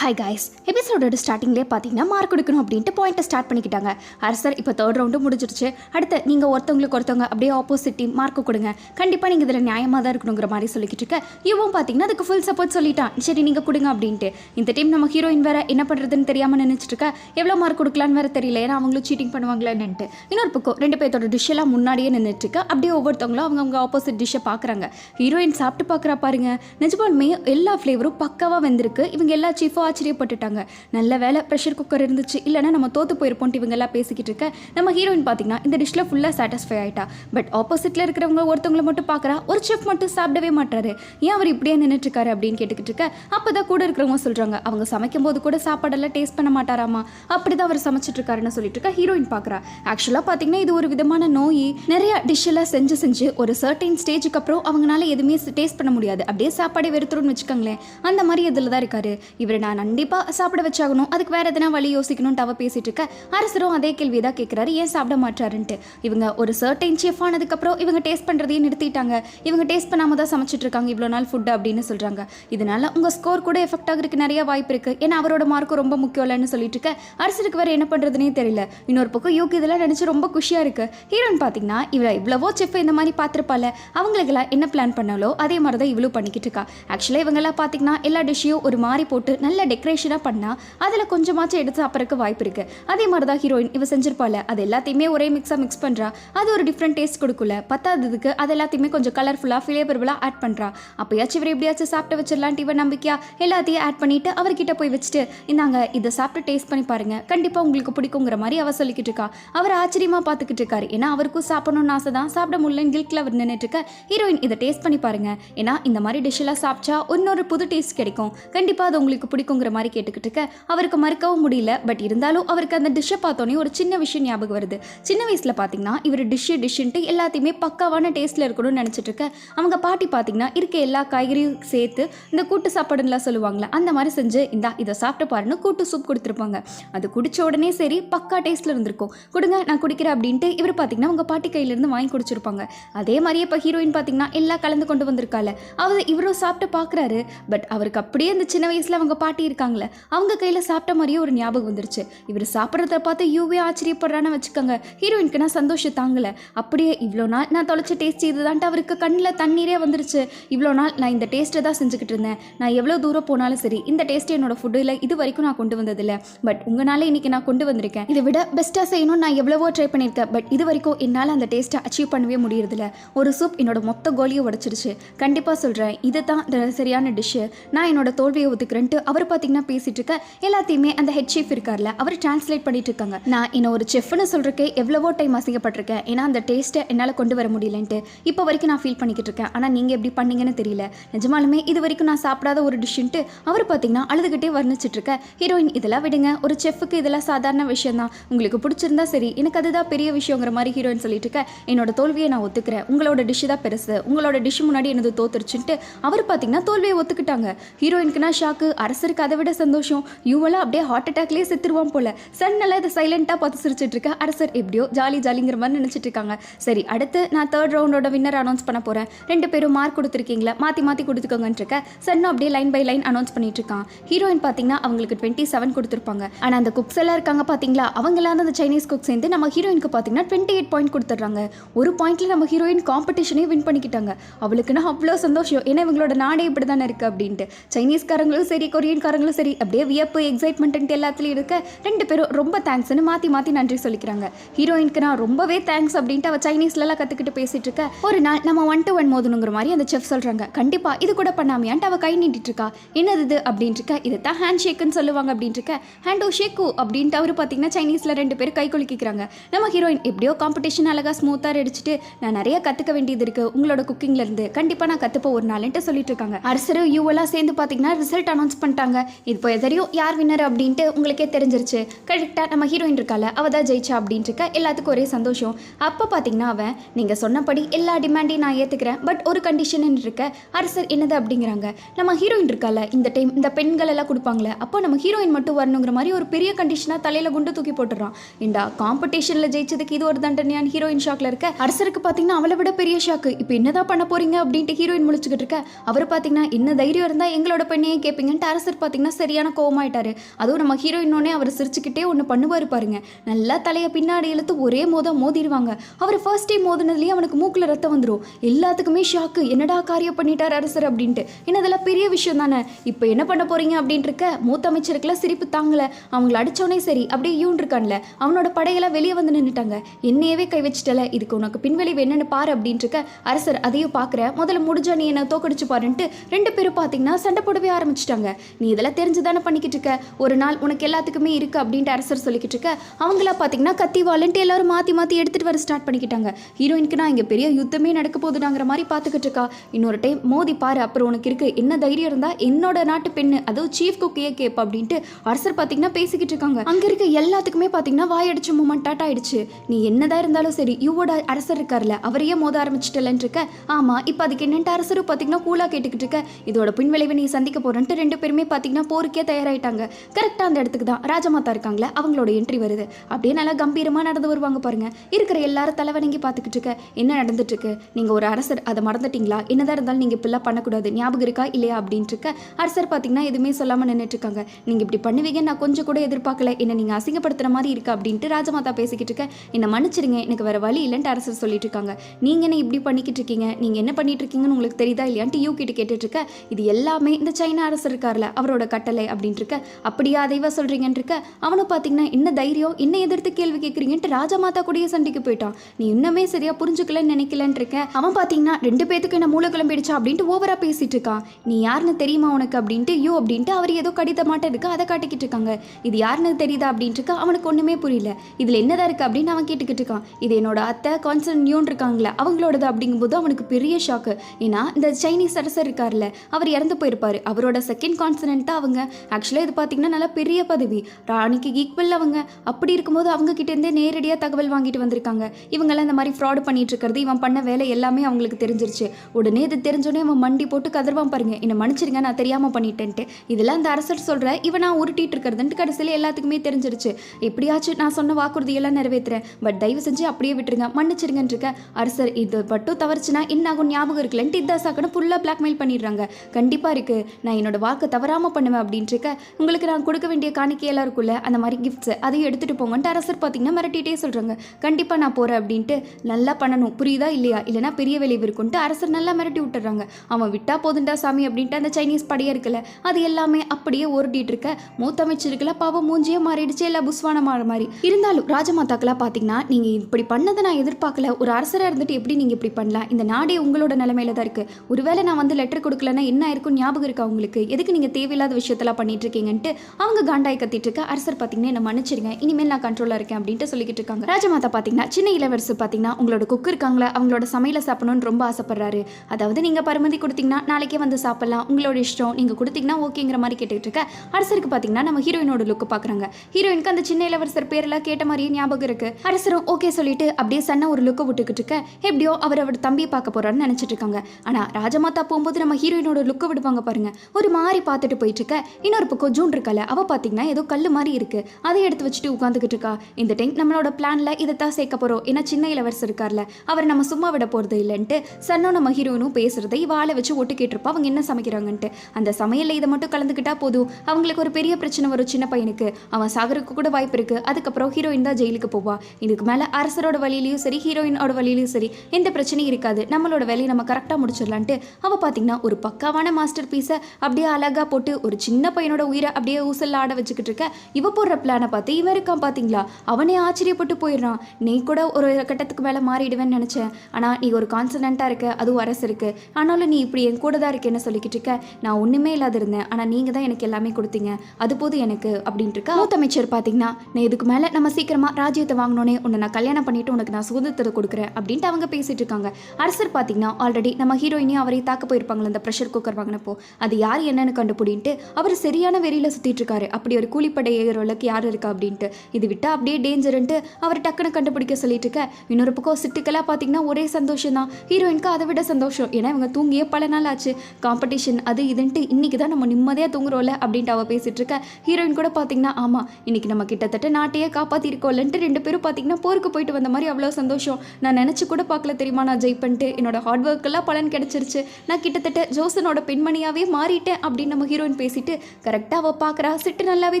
Hi guys எபிசோடோட ஸ்டார்டிங்லேயே பார்த்தீங்கன்னா மார்க் கொடுக்கணும் அப்படின்ட்டு பாயிண்ட்டை ஸ்டார்ட் பண்ணிக்கிட்டாங்க. அரசர் இப்போ தேர்ட் ரவுண்டு முடிஞ்சிருச்சு அடுத்து நீங்கள் ஒருத்தவங்களுக்கு ஒருத்தவங்க அப்படியே ஆப்போசிட் டீம் மார்க் கொடுங்க. கண்டிப்பாக நீங்கள் இதில் நியாயமாக தான் இருக்கணுங்கிற மாதிரி சொல்லிக்கிட்டு இருக்க. இவன் பார்த்தீங்கன்னா அதுக்கு ஃபுல் சப்போர்ட் சொல்லிட்டான். சரி நீங்கள் கொடுங்க அப்படின்ட்டு. இந்த டீம் நம்ம ஹீரோயின் வேறு என்ன பண்ணுறதுன்னு தெரியாமல் நினச்சிட்டு இருக்க. எவ்வளோ மார்க் கொடுக்கலான்னு வேறு தெரியல. ஏன்னா அவங்களும் சீட்டிங் பண்ணுவாங்களேன்னுட்டு. இன்னொரு பக்கம் ரெண்டு பேர்த்தோட டிஷ் எல்லாம் முன்னாடியே நின்றுட்டு இருக்க. அப்படியே ஒவ்வொருத்தவங்களும் அவங்க அவங்க ஆப்போசிட் டிஷ்ஷை பார்க்குறாங்க ஹீரோயின் சாப்பிட்டு பார்க்குறா பாருங்க. நிஜமாலுமே எல்லா ஃப்ளேவரும் பக்காவாக வந்திருக்கு. இவங்க எல்லா சீஃபும் ஆச்சரியப்பட்டுட்டாங்க. நல்ல வேலை ப்ரெஷர் குக்கர் இருந்துச்சு. இல்லைன்னா நம்ம தோத்து போயிருப்போன்ட்டு இவங்க எல்லாம் பேசிக்கிட்டு இருக்க. நம்ம ஹீரோயின் பார்த்தீங்கன்னா இந்த டிஷ்ல ஃபுல்லாக சாட்டிஸ்ஃபை ஆயிட்டா. பட் ஆப்போசிட்ல இருக்கிறவங்க ஒருத்தவங்கள மட்டும் பார்க்குறா ஒரு செஃப் மட்டும் சாப்பிடவே மாட்டாரு ஏன் அவர் இப்படியே நின்றுட்டு இருக்காரு அப்படின்னு கேட்டுக்கிட்டு இருக்க? அப்பதான் கூட இருக்கிறவங்க சொல்றாங்க அவங்க சமைக்கும் போது கூட சாப்பாடெல்லாம் டேஸ்ட் பண்ண மாட்டாராமா? அப்படிதான் அவர் சமைச்சிட்டு இருக்காருன்னு சொல்லிட்டு இருக்கா ஹீரோயின் பார்க்குறா ஆக்சுவலாக பார்த்தீங்கன்னா இது ஒரு விதமான நோய் நிறைய டிஷ் எல்லாம் செஞ்சு செஞ்சு ஒரு சர்டைன் ஸ்டேஜுக்கு அப்புறம் அவங்களால எதுவுமே டேஸ்ட் பண்ண முடியாது. அப்படியே சாப்பாடே வெறுத்துருன்னு வச்சுக்கோங்களேன். அந்த மாதிரி இதில் தான் இருக்காரு. இவரை நான் கண்டிப்பாக சாப்பிட வச்சாகணும். அதுக்கு வேறு எதனா வழி யோசிக்கணும்ட்டு அவ பேசிகிட்டு இருக்க அரசரும் அதே கேள்வி தான் கேட்குறாரு ஏன் சாப்பிட மாட்டாருன்ட்டு. இவங்க ஒரு சர்டைன் செஃப் ஆனதுக்கப்புறம் இவங்க டேஸ்ட் பண்ணுறதையும் நிறுத்திட்டாங்க. இவங்க டேஸ்ட் பண்ணாமல் தான் சமைச்சிட்டு இருக்காங்க இவ்வளோ நாள் ஃபுட் அப்படின்னு சொல்கிறாங்க இதனால உங்கள் ஸ்கோர் கூட எஃபெக்ட் ஆகிறதுக்கு நிறைய வாய்ப்பு இருக்குது ஏன்னா அவரோட மார்க்கும் ரொம்ப முக்கியம் இல்லைன்னு சொல்லிட்டு இருக்க அரசருக்கு வேறு என்ன பண்ணுறதுனே தெரியல. இன்னொரு பக்கம் யூக்கு இதெல்லாம் நினச்சி ரொம்ப குஷியாக இருக்குது ஹீரோன் பார்த்தீங்கன்னா இவளை இவ்வளவோ செஃப் இந்த மாதிரி பார்த்துருப்பால அவங்களுக்கெல்லாம் என்ன பிளான் பண்ணாலோ அதே மாதிரி தான் இவ்வளோ பண்ணிக்கிட்டு இருக்கா. ஆக்சுவலாக இவங்கெல்லாம் பார்த்தீங்கன்னா எல்லா டிஷ்ஷையும் ஒரு மாதிரி போட்டு நல்ல டெக்கரேஷனாக பண்ணால் அதில் கொஞ்சமாச்சும் எடுத்து சாப்பிட்றதுக்கு வாய்ப்பு இருக்கு. அதே மாதிரி தான் ஹீரோயின் இவ செஞ்சிருப்பால அது எல்லாத்தையுமே ஒரே மிக்ஸாக மிக்ஸ் பண்ணுறா அது ஒரு டிஃப்ரெண்ட் டேஸ்ட் கொடுக்கல. பத்தாததுக்கு அது எல்லாத்தையுமே கொஞ்சம் கலர்ஃபுல்லாக ஃப்ளேவரபுளாக ஆட் பண்ணுறா அப்போயாச்சும் இவர் எப்படியாச்சும் சாப்பிட்டு வச்சிடலான்ட்டு இவன் நம்பிக்கையா எல்லாத்தையும் ஆட் பண்ணிட்டு அவர்கிட்ட போய் வச்சுட்டு இந்தாங்க இதை சாப்பிட்டு டேஸ்ட் பண்ணி பாருங்க. கண்டிப்பாக உங்களுக்கு பிடிக்குங்கிற மாதிரி அவர் சொல்லிக்கிட்டு இருக்கா. அவர் ஆச்சரியமாக பார்த்துக்கிட்டு இருக்காரு. ஏன்னா அவருக்கும் சாப்பிடணும்னு ஆசை தான் சாப்பிட முடியலன்னு கில்ட்டில் அவர் நின்றுட்டு இருக்க ஹீரோயின் இதை டேஸ்ட் பண்ணி பாருங்க. ஏன்னா இந்த மாதிரி டிஷ்ஷெல்லாம் சாப்பிட்டா இன்னொரு புது டேஸ்ட் கிடைக்கும். கண்டிப்பாக அது உங்களுக்கு பிடிக்கும் பிடிக்குங்கிற மாதிரி கேட்டுக்கிட்டு இருக்க. அவருக்கு மறுக்கவும் முடியல. பட் இருந்தாலும் அவருக்கு அந்த டிஷ்ஷை பார்த்தோன்னே ஒரு சின்ன விஷயம் ஞாபகம் வருது. சின்ன வயசில் பார்த்தீங்கன்னா இவர் டிஷ்ஷு டிஷ்ஷுன்ட்டு எல்லாத்தையுமே பக்காவான டேஸ்ட்டில் இருக்கணும்னு நினச்சிட்டு இருக்க. அவங்க பாட்டி பார்த்தீங்கன்னா இருக்க எல்லா காய்கறியும் சேர்த்து இந்த கூட்டு சாப்பாடுலாம் சொல்லுவாங்களே அந்த மாதிரி செஞ்சு இந்தா இதை சாப்பிட்டு பாருன்னு கூட்டு சூப் கொடுத்துருப்பாங்க. அது குடிச்ச உடனே சரி பக்கா டேஸ்ட்டில் இருந்திருக்கும். கொடுங்க நான் குடிக்கிறேன் அப்படின்ட்டு இவர் பார்த்தீங்கன்னா உங்கள் பாட்டி கையிலேருந்து வாங்கி குடிச்சிருப்பாங்க. அதே மாதிரியே இப்போ ஹீரோயின் பார்த்தீங்கன்னா எல்லாம் கலந்து கொண்டு வந்திருக்காள். அவர் இவரும் சாப்பிட்டு பார்க்குறாரு பட் அவருக்கு அப்படியே இந்த சின்ன வயசில் அவங்க பாட்டி இருக்காங்களே அவங்க கையில் சாப்பிட்ட மாதிரியே ஒரு ஞாபகம் வந்துருச்சு. இவர் சாப்பிட்றத பார்த்து யூவே ஆச்சரியப்படுறான்னு வச்சுக்கோங்க. ஹீரோயினுக்கு நான் சந்தோஷம் தாங்கலை. அப்படியே இவ்வளோ நாள் நான் தொலைச்ச டேஸ்ட் இதுதான்ட்டு அவருக்கு கண்ணில் தண்ணீரே வந்துருச்சு. இவ்வளோ நாள் நான் இந்த டேஸ்ட்டை தான் செஞ்சுக்கிட்டு இருந்தேன். நான் எவ்வளோ தூரம் போனாலும் சரி இந்த டேஸ்ட் என்னோட ஃபுட்டில் இது வரைக்கும் நான் கொண்டு வந்ததில்லை. பட் உங்களால் இன்னைக்கு நான் கொண்டு வந்திருக்கேன். இதை விட பெஸ்ட்டாக செய்யணும்னு நான் எவ்வளவோ ட்ரை பண்ணியிருக்கேன். பட் இது வரைக்கும் என்னால் அந்த டேஸ்ட்டை அச்சீவ் பண்ணவே முடியறதில்ல. ஒரு சூப் என்னோட மொத்த கோலியை உடைச்சிருச்சு. கண்டிப்பாக சொல்கிறேன் இது தான் சரியான டிஷ்ஷு நான் என்னோட தோல்வியை ஒத்துக்கிறேன்ட்டு அவர் பார்த்தீங்கன்னா பேசிட்டு இருக்க எல்லாத்தையுமே அந்த ஹெட் ஷெஃப் இருக்கார்ல அவர் டிரான்ஸ்லேட் பண்ணிட்டு இருக்காங்க. நான் என்ன ஒரு செஃப்னு சொல்றதுக்கு எவ்வளவோ டைம் அசிங்கப்பட்டிருக்கேன். ஏன்னா அந்த டேஸ்ட்டை என்னால் கொண்டு வர முடியலன்ட்டு இப்போ வரைக்கும் நான் ஃபீல் பண்ணிக்கிட்டு இருக்கேன். ஆனால் நீங்கள் எப்படி பண்ணீங்கன்னு தெரியல. நிஜமாலுமே இது வரைக்கும் நான் சாப்பிடாத ஒரு டிஷ்ஷுன்ட்டு அவர் பார்த்தீங்கன்னா அழுதுகிட்டே வர்ணிச்சிட்டு இருக்க. ஹீரோயின் இதெல்லாம் விடுங்க. ஒரு செஃப்புக்கு இதெல்லாம் சாதாரண விஷயம் தான் உங்களுக்கு பிடிச்சிருந்தா சரி எனக்கு அதுதான் பெரிய விஷயங்கிற மாதிரி ஹீரோயின் சொல்லிட்டு இருக்க என்னோட தோல்வியை நான் ஒத்துக்கிறேன். உங்களோட டிஷ் தான் பெருசு. உங்களோட டிஷ் முன்னாடி எனது தோத்துருச்சுன்ட்டு அவர் பார்த்தீங்கன்னா தோல்வியை ஒத்துக்கிட்டாங்க. ஹீரோயினுக்குனா ஷாக்கு அரசருக்கு அதை விட சந்தோஷம். யூவெல்லாம் அப்படியே ஹார்ட் அட்டாக்லேயே செத்துருவான் போல. சன்னெல்லாம் இதை சைலண்ட்டாக பார்த்து சிரிச்சிட்டு இருக்க அரசர் எப்படியோ ஜாலி ஜாலிங்கிற மாதிரி நினச்சிட்டு இருக்காங்க சரி அடுத்து நான் தேர்ட் ரவுண்டோட வின்னர் அனௌன்ஸ் பண்ண போகிறேன் ரெண்டு பேரும் மார்க் கொடுத்துருக்கீங்களா? மாற்றி மாற்றி கொடுத்துக்கோங்கன்னு இருக்க சன்னும் அப்படியே லைன் பை லைன் அனௌன்ஸ் பண்ணிட்டு இருக்கான் ஹீரோயின் பார்த்தீங்கன்னா அவங்களுக்கு டுவெண்ட்டி செவன் கொடுத்துருப்பாங்க. ஆனால் அந்த குக்ஸ் எல்லாம் இருக்காங்க பார்த்தீங்களா? அவங்களாம் அந்த சைனீஸ் குக் சேர்ந்து நம்ம ஹீரோயினுக்கு பார்த்தீங்கன்னா டுவெண்ட்டி எயிட் பாயிண்ட் கொடுத்துட்றாங்க. ஒரு பாயிண்ட்ல நம்ம ஹீரோயின் காம்படிஷனே வின் பண்ணிக்கிட்டாங்க. அவளுக்குன்னா அவ்வளோ சந்தோஷம். ஏன்னா இவங்களோட நாடே இப்படி தானே இருக்கு அப்படின்ட்டு. சைனீஸ்காரங்களும் சரி கொரியன் கொரியன்காரங்களும் சரி அப்படியே வியப்பு எக்ஸைட்மெண்ட் எல்லாத்துலேயும் இருக்க ரெண்டு பேரும் ரொம்ப தேங்க்ஸ்னு மாற்றி மாற்றி நன்றி சொல்லிக்கிறாங்க. ஹீரோயினுக்கு நான் ரொம்பவே தேங்க்ஸ் அப்படின்ட்டு அவள் சைனீஸ்லலாம் கற்றுக்கிட்டு பேசிட்டு இருக்க ஒரு நாள் நம்ம ஒன் டு ஒன் மோதணுங்கிற மாதிரி அந்த செஃப் சொல்கிறாங்க கண்டிப்பாக இது கூட பண்ணாமையான்ட்டு அவள் கை நீட்டிட்டு இருக்கா என்னது இது? அப்படின்ட்டு இருக்க இதை தான் ஹேண்ட் ஷேக்குன்னு சொல்லுவாங்க அப்படின்ட்டு இருக்க ஹேண்டோ ஷேக்கு அப்படின்ட்டு அவர் பார்த்தீங்கன்னா சைனீஸில் ரெண்டு பேர் கை குலுக்கிக்கிறாங்க. நம்ம ஹீரோயின் எப்படியோ காம்படிஷன் அழகாக ஸ்மூத்தாக அடிச்சுட்டு நான் நிறைய கற்றுக்க வேண்டியது இருக்குது உங்களோட குக்கிங்லேருந்து கண்டிப்பாக நான் கற்றுப்போம் ஒரு நாள்ன்ட்டு சொல்லிட்டு இருக்காங்க அரசரும் யூவெல்லாம் சேர்ந்து பார்த்தீங்கன்னா ரிசல்ட் அனௌன்ஸ் பண்ணிட்டாங்க. இப்போ எதரையும் யார் வின்னர் அப்படின்ட்டு உங்களுக்கே தெரிஞ்சிருச்சு. கரெக்டாக நம்ம ஹீரோயின் இருக்கால அவள் தான் ஜெயிச்சா அப்படின்ட்டு இருக்க எல்லாத்துக்கும் ஒரே சந்தோஷம். அப்போ பார்த்தீங்கன்னா அவன் நீங்கள் சொன்னபடி எல்லா டிமாண்டையும் நான் ஏற்றுக்கிறேன் பட் ஒரு கண்டிஷன் இருக்க அரசர் என்னது அப்படிங்கிறாங்க. நம்ம ஹீரோயின் இருக்கால இந்த டைம் இந்த பெண்கள் எல்லாம் கொடுப்பாங்களே அப்போ நம்ம ஹீரோயின் மட்டும் வரணுங்கிற மாதிரி ஒரு பெரிய கண்டிஷனாக தலையில் குண்டு தூக்கி போட்டுறான் ஏண்டா காம்படிஷனில் ஜெயிச்சதுக்கு இது ஒரு தண்டனையான ஹீரோயின் ஷாக்ல இருக்க? அரசருக்கு பார்த்தீங்கன்னா அவளை விட பெரிய ஷாக்கு இப்போ என்னதான் பண்ண போறீங்க அப்படின்ட்டு ஹீரோயின் முழிச்சுக்கிட்டு இருக்க? அவர் பார்த்தீங்கன்னா என்ன தைரியம் இருந்தால் எங்களோட பெண்ணையே கேட்பீங்கன்ட்டு அரசர் பார்த்தீங்கன்னா சரியான கோவமாயிட்டாரு. அதுவும் நம்ம ஹீரோயினோடனே அவர் சிரிச்சுக்கிட்டே ஒன்று பண்ணுவார் பாருங்க. நல்லா தலையை பின்னாடி இழுத்து ஒரே மோதம் மோதிடுவாங்க. அவர் ஃபர்ஸ்ட் டைம் மோதினதுலேயே அவனுக்கு மூக்கில் ரத்தம் வந்துடும் எல்லாத்துக்குமே ஷாக்கு என்னடா காரியம் பண்ணிட்டார் அரசர் அப்படின்ட்டு. ஏன்னா அதெல்லாம் பெரிய விஷயம் தானே. இப்போ என்ன பண்ண போறீங்க அப்படின்ட்டு இருக்க மூத்த அமைச்சருக்குலாம் சிரிப்பு தாங்கல. அவங்கள அடிச்சோனே சரி அப்படியே யூன் இருக்கான்ல. அவனோட படையெல்லாம் வெளியே வந்து நின்றுட்டாங்க என்னையவே கை வச்சிட்டல. இதுக்கு உனக்கு பின்விளைவு என்னன்னு பாரு அப்படின்ட்டு இருக்க அரசர் அதையும் பார்க்குற. முதல்ல முடிஞ்சா நீ என்ன தோக்கடிச்சு பாருன்ட்டு ரெண்டு பேரும் பார்த்தீங்கன்னா சண்டை போடவே ஆரம்பிச்சிட்டாங்க. நீ இதெல்லாம் தெரிஞ்சு தானே பண்ணிக்கிட்டு இருக்க ஒரு நாள் உனக்கு எல்லாத்துக்குமே இருக்கு அப்படின்ட்டு அரசர் சொல்லிக்கிட்டு இருக்க அவங்களா பார்த்தீங்கன்னா கத்தி வாலன்ட்டு எல்லாரும் மாற்றி மாற்றி எடுத்துகிட்டு வர ஸ்டார்ட் பண்ணிக்கிட்டாங்க. ஹீரோயினுக்கு நான் இங்கே பெரிய யுத்தமே நடக்க போகுதுடாங்கிற மாதிரி பார்த்துக்கிட்டு இருக்கா இன்னொரு டைம் மோதி பாரு அப்புறம் உனக்கு இருக்கு. என்ன தைரியம் இருந்தால் என்னோட நாட்டு பெண்ணு அதுவும் சீஃப் குக்கையே கேப் அப்படின்ட்டு அரசர் பார்த்தீங்கன்னா பேசிக்கிட்டு இருக்காங்க அங்கே இருக்க எல்லாத்துக்குமே பார்த்தீங்கன்னா வாயடிச்ச மூமெண்டாட் ஆயிடுச்சு. நீ என்னதான் இருந்தாலும் சரி யுவோட அரசர் இருக்கார்ல அவரையே மோத ஆரம்பிச்சிட்டலன்னு இருக்க ஆமாம் இப்போ அதுக்கு என்னன்ட்டு அரசரும் பார்த்தீங்கன்னா கூலாக கேட்டுக்கிட்டு இருக்க இதோட பின்விளைவை நீ சந்திக்க போகிறன்ட்டு ரெண்டு பேருமே பார்த்தீங்கன்னா போருக்கே தயாராயிட்டாங்க. கரெக்டாக அந்த இடத்துக்கு தான். ராஜமாதா இருக்காங்களே அவங்களோட என்ட்ரி வருது. அப்படியே நல்லா கம்பீரமாக நடந்து வருவாங்க பாருங்க. இருக்கிற எல்லாரும் தலைவணங்கி பார்த்துக்கிட்டு இருக்க என்ன நடந்துட்டு இருக்கு? நீங்கள் ஒரு அரசர் அதை மறந்துட்டீங்களா? என்னதான் இருந்தாலும் நீங்கள் இப்படிலாம் பண்ணக்கூடாது. ஞாபகம் இருக்கா? இல்லையா? அப்படின்ட்டு இருக்க. அரசர் பார்த்தீங்கன்னா எதுவுமே சொல்லாமல் நின்றுட்டு இருக்காங்க. நீங்கள் இப்படி பண்ணுவீங்கன்னு நான் கொஞ்சம் கூட எதிர்பார்க்கல. என்ன நீங்கள் அசிங்கப்படுத்துற மாதிரி இருக்கு அப்படின்ட்டு ராஜமாதா பேசிக்கிட்டு இருக்க. என்னை மன்னிச்சிருங்க எனக்கு வேற வழி இல்லைன்ட்டு அரசர் சொல்லிட்டு இருக்காங்க. நீங்கள் என்ன இப்படி பண்ணிக்கிட்டு இருக்கீங்க? நீங்கள் என்ன பண்ணிட்டு இருக்கீங்கன்னு உங்களுக்கு தெரியுதா இல்லையான்ட்டு யூ கிட்ட கேட்டுட்டு இருக்க. இது எல்லாமே இந்த சைனா அரசர் இருக்கார்ல அவரோட கட்டளை அப்படின்ட்டு இருக்க அப்படியா தெய்வா சொல்றீங்கன்னு இருக்க அவனும் பார்த்தீங்கன்னா என்ன தைரியம்? என்ன எதிர்த்து கேள்வி கேட்குறீங்கன்ட்டு ராஜமாதா கூடயே சண்டைக்கு போயிட்டான். நீ இன்னுமே சரியா புரிஞ்சுக்கலன்னு நினைக்கலன்னு இருக்க அவன் பார்த்தீங்கன்னா ரெண்டு பேத்துக்கு என்ன மூளை கிளம்பிடுச்சா அப்படின்ட்டு ஓவரா பேசிட்டு இருக்கான். நீ யாருன்னு தெரியுமா உனக்கு? அப்படின்ட்டு யூ அப்படின்ட்டு அவர் ஏதோ கடிதமாட்டம் இருக்கு அதை காட்டிக்கிட்டு இருக்காங்க. இது யாருன்னு தெரியுதா? அப்படின்ட்டு இருக்கா அவனுக்கு ஒண்ணுமே புரியல. இதுல என்னதான் இருக்கு? அப்படின்னு அவன் கேட்டுக்கிட்டு இருக்கான். இது என்னோட அத்தை கான்சன் நியூன் இருக்காங்களே அவங்களோடது. அப்படிங்கும்போது அவனுக்கு பெரிய ஷாக்கு ஏன்னா இந்த சைனீஸ் அரசர் இருக்கார்ல அவர் இறந்து போயிருப்பாரு. அவரோட செகண்ட் கான்சனன்ட் தான் அவங்க. ஆக்சுவலாக இது பார்த்தீங்கன்னா நல்லா பெரிய பதவி. ராணிக்கு ஈக்குவல் அவங்க. அப்படி இருக்கும்போது அவங்க கிட்டேருந்தே நேரடியாக தகவல் வாங்கிட்டு வந்திருக்காங்க. இவங்கெல்லாம் இந்த மாதிரி ஃப்ராடு பண்ணிட்டு இருக்கிறது இவன் பண்ண வேலை எல்லாமே அவங்களுக்கு தெரிஞ்சிருச்சு. உடனே இது தெரிஞ்சோடனே அவன் மண்டி போட்டு கதர்வான் பாருங்க. என்னை மன்னிச்சிருங்க நான் தெரியாமல் பண்ணிட்டேன்ட்டு. இதெல்லாம் அந்த அரசர் சொல்கிற இவன் நான் உருட்டிட்டு இருக்கிறதுன்ட்டு கடைசியில் எல்லாத்துக்குமே தெரிஞ்சிருச்சு. எப்படியாச்சும் நான் சொன்ன வாக்குறுதியெல்லாம் நிறைவேற்றுறேன் பட் தயவு செஞ்சு அப்படியே விட்டுருங்க. மன்னிச்சிருங்கன்னு இருக்க. அரசர் இது மட்டும் தவறுச்சுன்னா என்ன ஆகும் ஞாபகம் இருக்குல்லன்ட்டு இதாசாக்கணும் ஃபுல்லாக பிளாக்மெயில் பண்ணிடுறாங்க. கண்டிப்பாக இருக்குது நான் என்னோட வாக்கு தவறாமல் பண்ணுவேன் அப்படின்ட்டு இருக்க உங்களுக்கு நான் கொடுக்க வேண்டிய காணிக்கையெல்லாம் இருக்குல்ல அந்த மாதிரி கிஃப்ட்ஸ் அதையும் எடுத்துட்டு போங்கன்ட்டு அரசர் பார்த்தீங்கன்னா மிரட்டிகிட்டே சொல்கிறாங்க கண்டிப்பாக நான் போகிறேன் அப்படின்ட்டு நல்லா பண்ணணும். புரியுதா இல்லையா? இல்லைன்னா பெரிய விளைவு இருக்குன்ட்டு அரசர் நல்லா மிரட்டி விட்டுறாங்க. அவன் விட்டா போதுண்டா சாமி அப்படின்ட்டு அந்த சைனீஸ் படையே இருக்குல்ல அது எல்லாமே அப்படியே ஓடிட்டு இருக்க மூத்த அமைச்சருக்குல பாவம் மூஞ்சியே மாறிடுச்சு எல்லாம் புஸ்வான மாற மாதிரி இருந்தாலும் ராஜமாதாக்கெல்லாம் பார்த்தீங்கன்னா நீங்கள் இப்படி பண்ணதை நான் எதிர்பார்க்கல. ஒரு அரசராக இருந்துட்டு எப்படி நீங்கள் இப்படி பண்ணலாம்? இந்த நாடே உங்களோட நிலைமையில தான் இருக்குது ஒருவேளை நான் வந்து லெட்டர் கொடுக்கலன்னா என்ன இருக்கும் ஞாபகம் இருக்கா உங்களுக்கு? எதுக்கு நீங்கள் தேவையில்லாத விஷயத்தெல்லாம் பண்ணிட்டு இருக்கீங்கன்ட்டு அவங்க காண்டாய் கத்திட்டு இருக்க அரசர் பார்த்தீங்கன்னா என்ன மன்னிச்சிருங்க இனிமேல் நான் கண்ட்ரோலாக இருக்கேன் அப்படின்ட்டு சொல்லிக்கிட்டு இருக்காங்க. ராஜமாதா பார்த்தீங்கன்னா சின்ன இளவரசர் பார்த்தீங்கன்னா உங்களோட குக் இருக்காங்களா அவங்களோட சமையலை சாப்பிடணும்னு ரொம்ப ஆசைப்படுறாரு. அதாவது நீங்கள் பருமதி கொடுத்தீங்கன்னா நாளைக்கே வந்து சாப்பிடலாம். உங்களோட இஷ்டம் நீங்கள் கொடுத்தீங்கன்னா ஓகேங்கிற மாதிரி கேட்டுக்கிட்டு இருக்க அரசருக்கு பார்த்தீங்கன்னா நம்ம ஹீரோயினோட லுக்கு பார்க்குறாங்க ஹீரோயினுக்கு அந்த சின்ன இளவரசர் பேரெல்லாம் கேட்ட மாதிரியே ஞாபகம் இருக்கு. அரசரும் ஓகே சொல்லிட்டு அப்படியே சன்ன ஒரு லுக்கை விட்டுக்கிட்டு இருக்க எப்படியோ அவர் அவர் தம்பியை பார்க்க போறாருன்னு நினைச்சிட்டு இருக்காங்க. ஆனால் ராஜமாதா போகும்போது நம்ம ஹீரோயினோட லுக்கை விடுவாங்க பாருங்க. ஒரு மாதிரி பார்த்துட்டு போய் இருக்க இன்னொரு பக்கம் ஜூன் இருக்கல அவ பார்த்தீங்கன்னா ஏதோ கல் மாதிரி இருக்கு. அதை எடுத்து வச்சுட்டு உட்காந்துக்கிட்டு இருக்கா. இந்த டைம் நம்மளோட பிளான்ல இதை தான் சேர்க்க போறோம். ஏன்னா சின்ன இளவரசர் இருக்கார்ல அவர் நம்ம சும்மா விட போறது இல்லைன்ட்டு சன்னும் நம்ம ஹீரோயினும் பேசுறதை வாழை வச்சு ஒட்டு கேட்டிருப்பா. அவங்க என்ன சமைக்கிறாங்கன்ட்டு. அந்த சமையல்ல இதை மட்டும் கலந்துக்கிட்டா போதும். அவங்களுக்கு ஒரு பெரிய பிரச்சனை வரும் சின்ன பையனுக்கு. அவன் சாகருக்கு கூட வாய்ப்பு இருக்கு. அதுக்கப்புறம் ஹீரோயின் தான் ஜெயிலுக்கு போவா. இதுக்கு மேல அரசரோட வழியிலயும் சரி ஹீரோயினோட வழியிலயும் சரி எந்த பிரச்சனையும் இருக்காது. நம்மளோட வேலையை நம்ம கரெக்டா முடிச்சிடலான்ட்டு அவ பாத்தீங்கன்னா ஒரு பக்காவான மாஸ்டர் பீஸை அப்படியே அழகா போட்டு ஒரு சின்ன பையனோட உயிரை அப்படியே ஊசல்ல ஆட வச்சுக்கிட்டு இருக்க இவ போடுற பிளானை பார்த்து இவன் இருக்கான் பாத்தீங்களா? அவனே ஆச்சரியப்பட்டு போயிடுறான். நீ கூட ஒரு கட்டத்துக்கு மேலே மாறிடுவேன்னு நினச்சேன். ஆனா நீ ஒரு கான்சனண்டா இருக்க அதுவும் அரசு இருக்கு. ஆனாலும் நீ இப்படி என் கூட தான் இருக்கேன்னு சொல்லிக்கிட்டு இருக்க. நான் ஒன்றுமே இல்லாத இருந்தேன். ஆனால் நீங்க தான் எனக்கு எல்லாமே கொடுத்தீங்க. அது போது எனக்கு அப்படின்ட்டு இருக்கா? மூத்தமைச்சர் பார்த்தீங்கன்னா நான் இதுக்கு மேலே நம்ம சீக்கிரமாக ராஜ்யத்தை வாங்கினோன்னே உன்னை நான் கல்யாணம் பண்ணிட்டு உனக்கு நான் சுதந்திரத்தை கொடுக்குறேன் அப்படின்ட்டு அவங்க பேசிட்டு இருக்காங்க. அரசர் பார்த்தீங்கன்னா ஆல்ரெடி நம்ம ஹீரோயினையும் அவரையும் தாக்க போயிருப்பாங்களே அந்த ப்ரெஷர் குக்கர் வாங்கினப்போ. அது யார் என்னன்னு கண்டுபிடின்ட்டு அவர் சரியான வெறியில் சுற்றிட்டு இருக்காரு அப்படி ஒரு கூலிப்படை ஏறுறவளுக்கு யார் இருக்கா அப்படின்ட்டு. இது விட்டால் அப்படியே டேஞ்சர்ன்ட்டு அவர் டக்குன்னு கண்டுபிடிக்க சொல்லிட்டு இருக்க இன்னொரு பக்கம் சிட்டுக்கெல்லாம் பார்த்தீங்கன்னா ஒரே சந்தோஷம் தான் ஹீரோயினுக்கு அதை விட சந்தோஷம். ஏன்னா இவங்க தூங்கியே பல நாள் ஆச்சு. காம்படிஷன் அது இதுன்ட்டு இன்னைக்கு தான் நம்ம நிம்மதியாக தூங்குறோம்ல அப்படின்ட்டு அவள் பேசிட்டு இருக்க ஹீரோயின் கூட பார்த்தீங்கன்னா ஆமா இன்னைக்கு நம்ம கிட்டத்தட்ட நாட்டையே காப்பாற்றிருக்கோம்லன்ட்டு ரெண்டு பேரும் பார்த்தீங்கன்னா போருக்கு போயிட்டு வந்த மாதிரி அவ்வளோ சந்தோஷம். நான் நினச்சி கூட பார்க்கல தெரியுமா நான் ஜெய் பண்ணிட்டு. என்னோட ஹார்ட் ஒர்க்கெல்லாம் பலன் கிடச்சிருச்சு. நான் கிட்டத்தட்ட ஜோசனோட பெண்மணியாகவே மாறிட்டேன் அப்படின்னு நம்ம ஹீரோயின் பேசிட்டு கரெக்டாக அவள் பார்க்குறா சிட்டு நல்லாவே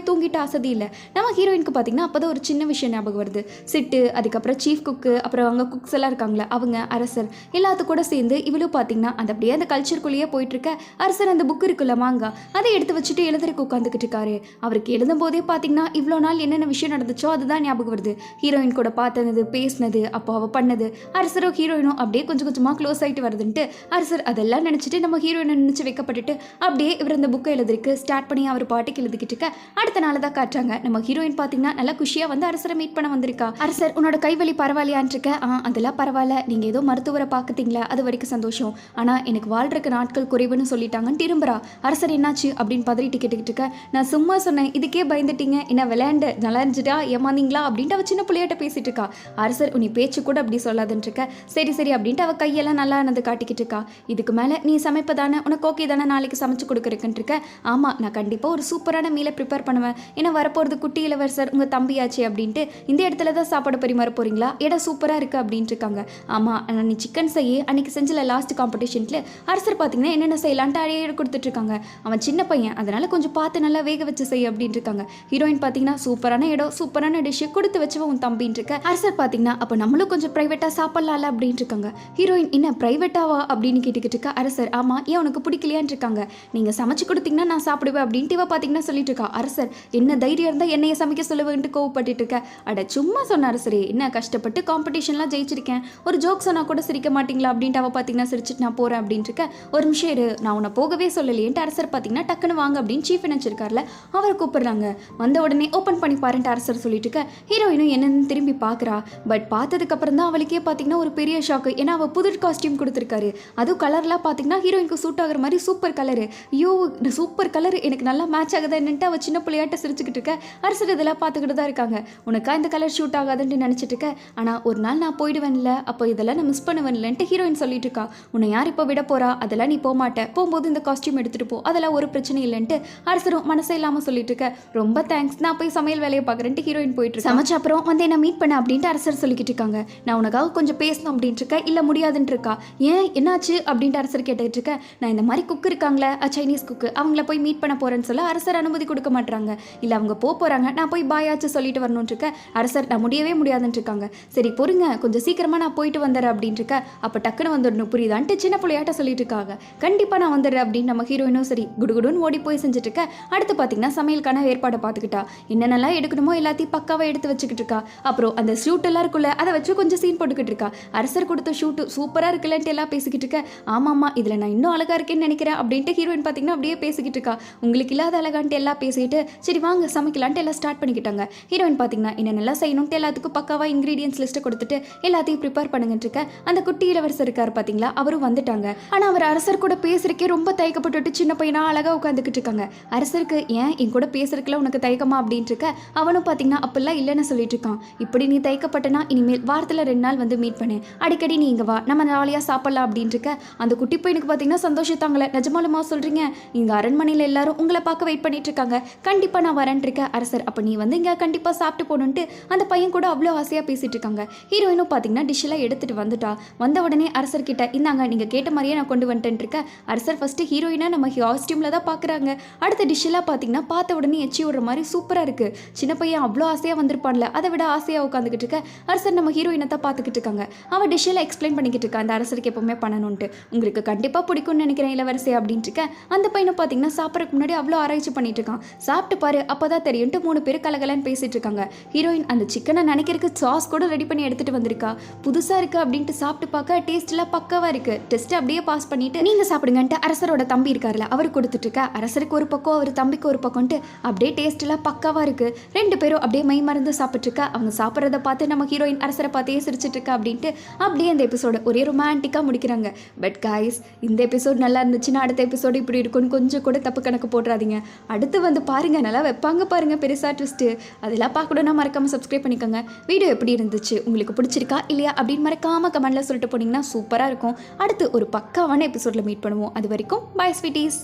தூங்கிட்டு அசதி இல்லை. நம்ம ஹீரோயினுக்கு பார்த்தீங்கன்னா அப்போ தான் ஒரு சின்ன விஷயம் ஞாபகம் வருது. சிட்டு அதுக்கப்புறம் சீஃப் குக்கு அப்புறம் அவங்க குக்ஸ் எல்லாம் இருக்காங்களே அவங்க அரசர் எல்லாத்து கூட சேர்ந்து இவளும் பார்த்தீங்கன்னா அந்த அப்படியே அந்த கல்ச்சருக்குள்ளேயே போயிட்டுருக்க அரசர் அந்த புக்கு இருக்குல்ல மாங்கா அதை எடுத்து வச்சுட்டு எழுதுறதுக்கு உட்காந்துக்கிட்டு இருக்காரு. அவருக்கு எழுதும் போதே பார்த்தீங்கன்னா இவ்வளோ நாள் என்னென்ன விஷயம் நடந்துச்சோ அதுதான் ஞாபகம் வருது. ஹீரோயின் கூட பார்த்தது பேசினது அப்போ அவள் பண்ணது அரசரோ ஹீரோயினும் அப்படியே கொஞ்சம் கொஞ்சமாக க்ளோஸ் ஆகிட்டு வருதுன்ட்டு அரசர் அதெல்லாம் நினச்சிட்டு நம்ம ஹீரோயினை நினச்சி வைக்கப்பட்டுட்டு அப்படியே இவர் அந்த புக்கை எழுதுறதுக்கு ஸ்டார்ட் பண்ணி அவர் பாட்டுக்கு எழுதிக்கிட்டு இருக்க. அடுத்த நாள் தான் காட்டுறாங்க. நம்ம ஹீரோயின் பார்த்தீங்கன்னா நல்லா குஷியாக வந்து அரசரை மீட் பண்ண வந்திருக்கா. அரசர் உன்னோட கைவலி பரவாயில்லையான்னு இருக்க. ஆ அதெல்லாம் பரவாயில்ல. நீங்கள் ஏதோ மருத்துவரை பார்க்குறீங்களா அது வரைக்கும் சந்தோஷம். ஆனால் எனக்கு வாழ்றதுக்கு நாட்கள் குறைவுன்னு சொல்லிட்டாங்கன்னு திரும்புறா. அரசர் என்னாச்சு? அப்படின்னு பதறிட்டு கேட்டுக்கிட்டு இருக்க. நான் சும்மா சொன்னேன். இதுக்கே பயந்துட்டீங்க. என்ன விளையாண்டு நல்லா இருந்துட்டா? ஏமாந்தீங்களா? அப்படின்ட்டு அவ சின்ன பிள்ளையாட்ட பேசிட்டு இருக்கா. அரசர் உனி பேச்சு கூட அப்படி சொல்லாதுன்னு இருக்க. சரி சரி அப்படின்ட்டு அவ கையெல்லாம் நல்லா ஆனது காட்டிக்கிட்டு இருக்கா. இதுக்கு மேலே நீ சமைப்பதானே? உனக்கு ஓகே தானே? நாளைக்கு சமைச்சு கொடுக்குறேக்குன்ட்டு இருக்க. ஆமாம் நான் கண்டிப்பாக ஒரு சூப்பரான மீலை ப்ரிப்பேர் பண்ணுவேன். ஏன்னா வரப்போகிறது குட்டி இளவரசர் உங்கள் தம்பியாச்சு அப்படின்ட்டு இந்த இடத்துல தான் சாப்பாடு பரிமாற போறீங்களா? இடம் சூப்பராக இருக்குது அப்படின்ட்டு இருக்காங்க. ஆமாம் நான் நீ சிக்கன் செய்ய அன்னைக்கு செஞ்சல லாஸ்ட் காம்படிஷனில் அரசர் பார்த்தீங்கன்னா என்னென்ன செய்யலான்ட்டு அழைய கொடுத்துட்ருக்காங்க அவன் சின்ன பையன் அதனால கொஞ்சம் பார்த்து நல்லா வேக வச்சு செய் அப்படின்ட்டு இருக்காங்க. ஹீரோயின் பார்த்தீங்கன்னா சூப்பரான இடம் சூப்பரான டிஷ்ஷு கொடுத்து வச்சவன் உன் தம்பின்ட்டு இருக்க. அரசர் பார்த்தீங்கன்னா அப்போ நம்மளும் கொஞ்சம் ப்ரைவேட்டாக சாப்பிட்லாம்ல அப்படின்ட்டு இருக்காங்க. ஹீரோயின் என்ன ப்ரைவேட்டாவா அப்படின்னு கேட்டுக்கிட்டு இருக்க அரசர் ஆமாம் ஏன் உனக்கு பிடிக்கலையான்னு இருக்காங்க. நீங்கள் சமைச்சு கொடுத்தீங்க பார்த்தீங்கன்னா நான் சாப்பிடுவேன் அப்படின்ட்டு இவ பார்த்தீங்கன்னா சொல்லிட்டு இருக்கா அரசர் என்ன தைரியம் இருந்தால் என்னைய சமைக்க சொல்லுவேன்ட்டு கோவப்பட்டுட்டு இருக்க. அட சும்மா சொன்ன அரசரே என்ன கஷ்டப்பட்டு காம்படிஷன்லாம் ஜெயிச்சிருக்கேன். ஒரு ஜோக் சொன்னா கூட சிரிக்க மாட்டீங்களா? அப்படின்ட்டு அவள் பார்த்தீங்கன்னா சிரிச்சிட்டு நான் போகிறேன் அப்படின்ட்டு இருக்க. ஒரு நிமிஷம் இரு நான் உன்னை போகவே சொல்லலையேன்ட்டு அரசர் பார்த்தீங்கன்னா டக்குன்னு வாங்க அப்படின்னு சீஃப் நினச்சிருக்காருல அவரை கூப்பிடுறாங்க. வந்த உடனே ஓப்பன் பண்ணி பாருன்ட்டு அரசர் சொல்லிட்டு இருக்க ஹீரோயினும் என்னன்னு திரும்பி பார்க்குறா பட் பார்த்ததுக்கு அப்புறம் தான் அவளுக்கே பார்த்தீங்கன்னா ஒரு பெரிய ஷாக்கு ஏன்னா அவள் புது காஸ்டியூம் கொடுத்துருக்காரு. அதுவும் கலர்லாம் பார்த்தீங்கன்னா ஹீரோயினுக்கு சூட் ஆகிற மாதிரி சூப்பர் கலரு ஐயோ சூப்பர் சூப்பர் கலர் எனக்கு நல்லா மேட்ச் ஆகுதா என்னன்ட்டு அவள் சின்ன பிள்ளையாட்ட சிரிச்சுக்கிட்டு இருக்க. அரசர் இதெல்லாம் பார்த்துக்கிட்டு தான் இருக்காங்க. உனக்கா இந்த கலர் ஷூட் ஆகாதுன்னு நினச்சிட்டு இருக்க. ஆனால் ஒரு நாள் நான் போயிடுவேன்ல. அப்போ இதெல்லாம் நான் மிஸ் பண்ணுவேன்லன்ட்டு ஹீரோயின் சொல்லிட்டு இருக்கா. உன்னை யார் இப்போ விட போறா? அதெல்லாம் நீ போகமாட்டேன் போகும்போது இந்த காஸ்டியூம் எடுத்துகிட்டு போ. அதெல்லாம் ஒரு பிரச்சனை இல்லைன்ட்டு அரசரும் மனசே இல்லாமல் சொல்லிட்டு இருக்க. ரொம்ப தேங்க்ஸ் நான் போய் சமையல் வேலையை பார்க்குறேன்ட்டு ஹீரோயின் போயிட்டு சமைச்ச அப்புறம் வந்து என்ன மீட் பண்ண அப்படின்ட்டு அரசர் சொல்லிக்கிட்டு இருக்காங்க. நான் உனக்காக கொஞ்சம் பேசணும் அப்படின்ட்டு இருக்க. இல்லை முடியாதுன்ட்டு இருக்கா. ஏன்? என்னாச்சு? அப்படின்ட்டு அரசர் கேட்டுக்கிட்டு இருக்க. நான் இந்த மாதிரி குக் இருக்காங்களே சைனீஸ் குக்கு அவங்கள போய் மீட் பண்ண போறேன்னு சொல்ல அரசர் அனுமதி கொடுக்க மாட்டாங்க இல்லை அவங்க போக போறாங்க. நான் போய் பாயாச்சு சொல்லிட்டு வரணும்னு இருக்க. அரசர் நான் முடியவே முடியாதுன்னு இருக்காங்க. சரி பொறுங்க. கொஞ்சம் சீக்கிரமா நான் போயிட்டு வந்துடுறேன் அப்படின்னு இருக்க. அப்போ டக்குன்னு வந்துடணும். புரியுதான்ட்டு சின்ன பிள்ளையாட்ட சொல்லிட்டு இருக்காங்க. கண்டிப்பாக நான் வந்துடுறேன் அப்படின்னு நம்ம ஹீரோயினும் சரி குடுகுடுன்னு ஓடி போய் செஞ்சுட்டு இருக்க. அடுத்து பார்த்தீங்கன்னா சமையலுக்கான ஏற்பாடை பார்த்துக்கிட்டா என்னென்னலாம் எடுக்கணுமோ எல்லாத்தையும் பக்காவாக எடுத்து வச்சுக்கிட்டு இருக்கா. அப்புறம் அந்த ஷூட் எல்லாம் இருக்குல்ல அதை வச்சு கொஞ்சம் சீன் போட்டுக்கிட்டு இருக்கா. அரசர் கொடுத்த ஷூட்டு சூப்பராக இருக்குல்லன்ட்டு எல்லாம் பேசிக்கிட்டு இருக்க. ஆமாம்மா இதில் நான் இன்னும் அழகா இருக்கேன்னு நினைக்கிறேன் அப்படின்ட்டு ஹீரோயின் பார்த்தீங்கன்னா அப்படியே பேசிக்கிட்டு இருக்கா உங்களுக்கு இல்லாத அழகான்ட்டு எல்லாம் பேசிட்டு சரி வாங்க சமைக்கலான்ட்டு எல்லாம் ஸ்டார்ட் பண்ணிக்கிட்டாங்க. ஹீரோயின் பார்த்தீங்கன்னா என்னென்னலாம் செய்யணும்ட்டு எல்லாத்துக்கும் பக்காவாக இன்க்ரீடியன்ஸ் லிஸ்ட்டை கொடுத்துட்டு எல்லாத்தையும் ப்ரிப்பேர் பண்ணுங்கன்னு இருக்க அந்த குட்டி இளவரசர் இருக்கார் பார்த்தீங்களா அவரும் வந்துட்டாங்க. ஆனால் அவர் அரசர் கூட பேசுறக்கே ரொம்ப தயக்கப்பட்டுட்டு சின்ன பையனா அழகாக உட்காந்துக்கிட்டு இருக்காங்க. அரசருக்கு ஏன் என் கூட பேசுறதுக்குல உனக்கு தயக்கமா? அப்படின்ட்டு இருக்க. அவனும் பார்த்தீங்கன்னா அப்பெல்லாம் இல்லைன்னு சொல்லிட்டு இருக்கான். இப்படி நீ தயக்கப்பட்டனா இனிமேல் வாரத்தில் ரெண்டு நாள் வந்து மீட் பண்ணு. அடிக்கடி நீ இங்கே வா. நம்ம ஜாலியாக சாப்பிடலாம். அப்படின்ட்டு இருக்க. அந்த குட்டி பையனுக்கு பார்த்தீங்கன்னா சந்தோஷத்தாங்களே. நிஜமாலுமா சொல்கிறீங்க இங்கே அரண்மனையில் எல்லாரும் உங்களை பார்க்க வெயிட் பண்ணிட்டு இருக்காங்க கண்டிப்பாக நான் வரேன் அரசர். அப்போ நீ வந்து இங்கே கண்டிப்பாக சாப்பிட்டு போகணுன்ட்டு அந்த பையன் கூட அவ்வளோ ஆசையாக பேசிட்டு இருக்காங்க ஹீரோயினும் பார்த்தீங்கன்னா டிஷ்ஷெல்லாம் எடுத்துகிட்டு எடுத்துட்டு வந்துட்டா. வந்த உடனே அரசர் கிட்ட இந்தாங்க நீங்கள் கேட்ட மாதிரியே நான் கொண்டு வந்துட்டேன் அரசர் ஃபர்ஸ்ட் ஹீரோயினாக நம்ம காஸ்டியூமில் தான் பார்க்குறாங்க அடுத்த டிஷ்ஷெல்லாம் பார்த்தீங்கன்னா பார்த்த உடனே எச்சி விடுற மாதிரி சூப்பராக இருக்குது சின்ன பையன் அவ்வளோ ஆசையாக வந்திருப்பான்ல அதை விட ஆசையாக உட்காந்துக்கிட்டு இருக்க அரசர் நம்ம ஹீரோயினை தான் பார்த்துக்கிட்டு இருக்காங்க அவன் டிஷ்ஷெல்லாம் எக்ஸ்பிளைன் பண்ணிக்கிட்டு இருக்கா அந்த அரசருக்கு எப்பவுமே பண்ணணும்ட்டு உங்களுக்கு கண்டிப்பாக பிடிக்கும்னு நினைக்கிறேன் இளவரசி அப்படின்ட்டு இருக்க. அந்த பையனும் பார்த்தீங்கன்னா சாப்பிட்றதுக்கு முன்னாடி அவ்வளோ ஆராய்ச்சி பண்ணிட்டு இருக்கான். சாப்பிட்டு பாரு அப்பதான் தெரியும்ட்டு மூணு பேர் கலகலன்னு பேசிட்டு இருக்காங்க. ஹீரோயின் அந்த சிக்கனை நினைக்கிறதுக்கு சாஸ் கூட ரெடி பண்ணி எடுத்துட்டு வந்திருக்கா. புதுசா இருக்கு அப்படின்ட்டு சாப்பிட்டு பார்க்க டேஸ்ட் எல்லாம் பக்காவா இருக்கு. டெஸ்ட் அப்படியே பாஸ் பண்ணிட்டு நீங்க சாப்பிடுங்கன்ட்டு அரசரோட தம்பி இருக்காருல அவர் கொடுத்துட்டு இருக்கா. அரசருக்கு ஒரு பக்கம் அவர் தம்பிக்கு ஒரு பக்கம்ட்டு அப்படியே டேஸ்ட் எல்லாம் பக்காவா இருக்கு. ரெண்டு பேரும் அப்படியே மை மறந்து சாப்பிட்டு இருக்கா. அவங்க சாப்பிட்றத பார்த்து நம்ம ஹீரோயின் அரசரை பார்த்தே சிரிச்சிட்டு இருக்கா அப்படின்ட்டு அப்படியே இந்த எபிசோட ஒரே ரொமான்டிக்காக முடிக்கிறாங்க. பட் காய்ஸ் இந்த எபிசோட் நல்லா இருந்துச்சுன்னா அடுத்த எபிசோடு இப்படி இருக்கும்னு கொஞ்சம் கூட தப்பு கணக்கு போட்டுறாதீங்க. அடுத்து வந்து பாருங்க நல்லா வைப்பாங்க பாருங்க பெருசா ட்விஸ்ட்டு அதெல்லாம் பார்க்கணும்னா மறக்காம சப்ஸ்கிரைப் பண்ணிக்கோங்க. வீடியோ எப்படி இருந்துச்சு உங்களுக்கு பிடிச்சிருக்கா இல்லையா அப்படின்னு மறக்காம கமெண்ட்ல சொல்லிட்டு போனீங்கன்னா சூப்பராக இருக்கும். அடுத்து ஒரு பக்காவான எபிசோட்ல மீட் பண்ணுவோம். அது வரைக்கும் பாய் ஸ்வீட்டீஸ்